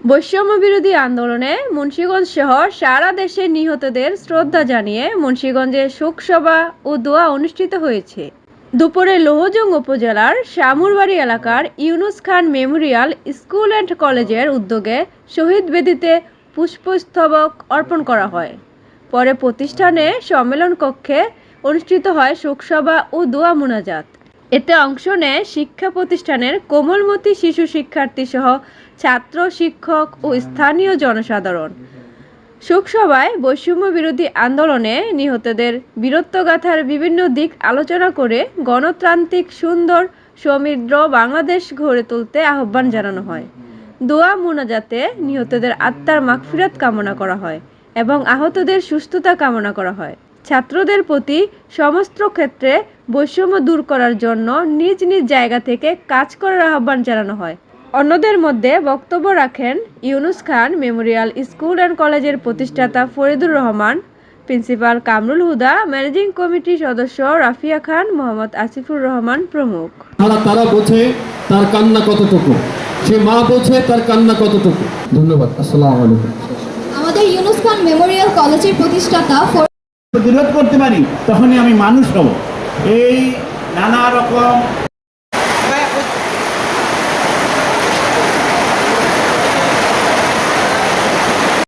বৈষম্য বিরোধী আন্দোলনে মুন্সীগঞ্জ সহ সারা দেশে নিহতদের শ্রদ্ধা জানিয়ে মুন্সিগঞ্জে শোকসভা ও দোয়া অনুষ্ঠিত হয়েছে। দুপুরে লোহজং উপজেলার শামুরবাড়ি এলাকার Yunus Khan memorial school and কলেজের উদ্যোগে শহীদ বেদিতে পুষ্পস্তবক অর্পণ করা হয়। পরে প্রতিষ্ঠানে সম্মেলন কক্ষে অনুষ্ঠিত হয় শোকসভা ও দোয়া মোনাজাত। এতে অংশ নেয় শিক্ষা প্রতিষ্ঠানের কোমলমতি শিশু শিক্ষার্থী সহ ছাত্র, শিক্ষক ও স্থানীয় জনসাধারণ। শোকসভায় বৈষম্য বিরোধী আন্দোলনে নিহতদের বীরত্বগাথার বিভিন্ন দিক আলোচনা করে গণতান্ত্রিক সুন্দর সমৃদ্ধ বাংলাদেশ গড়ে তুলতে আহ্বান জানানো হয়। দোয়া মোনাজাতে নিহতদের আত্মার মাগফিরাত কামনা করা হয় এবং আহতদের সুস্থতা কামনা করা হয়। ছাত্রদের প্রতি সমস্ত ক্ষেত্রে বৈষম্য দূর করার জন্য নিজ নিজ জায়গা থেকে কাজ করার আহ্বান জানানো হয়। অন্যদের মধ্যে বক্তব্য রাখেন Yunus Khan memorial school and কলেজের প্রতিষ্ঠাতা ফরিদুর রহমান প্রিন্সিপাল কামরুল হুদা ম্যানেজিং কমিটির সদস্য রাফিয়া খান মোহাম্মদ আসিফুর রহমান প্রমুখ। তারা তারা বোঝে তার কান্না কতটুকু। সে মা বোঝে তার কান্না কতটুকু। ধন্যবাদ। আসসালামু আলাইকুম। আমাদের ইউনুস খান মেমোরিয়াল কলেজের প্রতিষ্ঠাতা প্রতিরোধ করতে পারি তখনই আমি মানুষ হব। এই নানা রকম